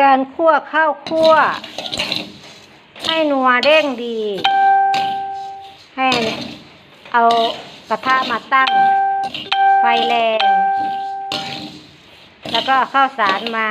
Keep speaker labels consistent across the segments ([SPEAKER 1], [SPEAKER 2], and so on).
[SPEAKER 1] การคั่วข้าวคั่ว ให้นัวเด้งดี ให้เอากระทะมาตั้ง ไฟแรง แล้วก็ข้าวสารมา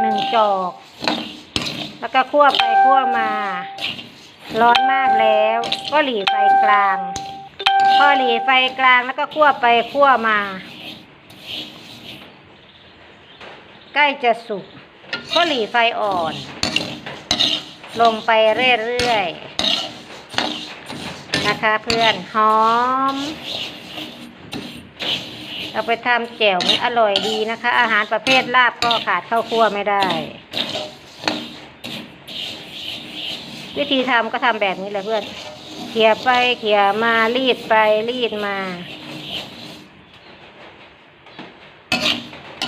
[SPEAKER 1] หนึ่งจอก แล้วก็คั่วไปคั่วมา ร้อนมากแล้ว ก็หลีไฟกลาง พอหลีไฟกลางแล้วก็คั่วไปคั่วมา ใกล้จะสุก ก็หลีไฟอ่อน ลงไปเรื่อยๆ นะคะเพื่อนหอม เอาไปทำแจ่วมันอร่อยดีนะคะ อาหารประเภทลาบก็ขาดข้าวคั่วไม่ได้ วิธีทำก็ทำแบบนี้แหละเพื่อนเขี่ยไปเขี่ยมารีดไปรีดมา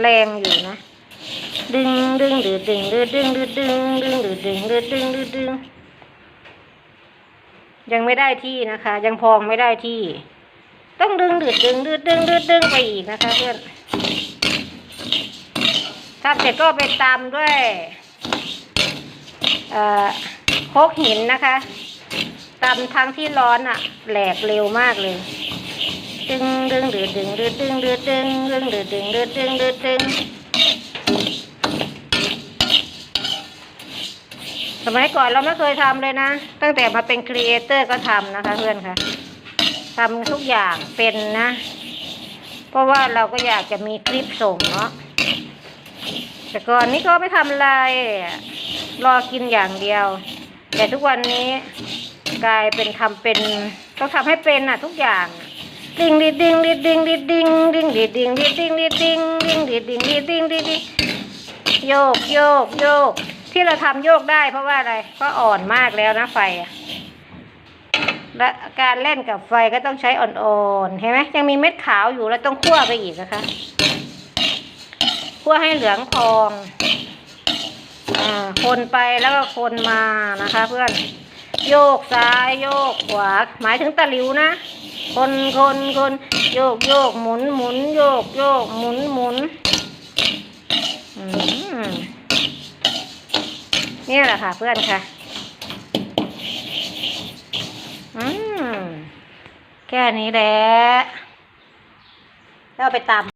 [SPEAKER 1] แรงอยู่นะ ดึงดึงดึงดึงดึงดึงดึงดึงดึงดึงดึงดึงดึงดึงดึงยังไม่ได้ที่นะคะ ยังพองไม่ได้ที่ ต้องดึงดึงดึงดึงดึงดึงดึงไปอีกนะคะเพื่อนทำเสร็จก็ไปตำด้วยอ่อโคกหินนะคะตำทั้งที่ร้อนอะแหลกเร็วมากเลย ดึงดึงดึงดึงดึงดึงดึงดึงดึงดึงดึงดึงดึงดึงดึงสมัยก่อนเราไม่เคยทำเลยนะ ตั้งแต่มาเป็นครีเอเตอร์ก็ทำนะคะเพื่อนค่ะทำทุกอย่างเป็นนะ เพราะว่าเราก็อยากจะมีคลิปส่งเนาะแต่ก่อนนี้ก็ไม่ทำอะไร รอกินอย่างเดียว แต่ทุกวันนี้กลายเป็นทำเป็นต้องทำให้เป็นอะทุกอย่าง ดิงดิดิงดิดิงดิดิงดิงดิดิงดิดิงดิดิงดิงดิดิงดิดิงดิดิงโยกโยกโยก ที่เราทำโยกได้เพราะว่าอะไรเพราะอ่อนมากแล้วนะไฟอะและการเล่นกับไฟก็ต้องใช้อ่อนๆเห็นไหมยังมีเม็ดขาวอยู่แล้วต้องคั่วไปอีกนะคะคั่วให้เหลืองทองอ่าคนไปแล้วก็คนมานะคะ เพื่อนโยกซ้ายโยกขวาหมายถึงตะลิวนะ คนคนคนโยกโยกหมุนหมุนโยกโยกหมุนหมุนอืมนี่แหละค่ะเพื่อนค่ะ อืม แค่นี้แหละแล้วไปตาม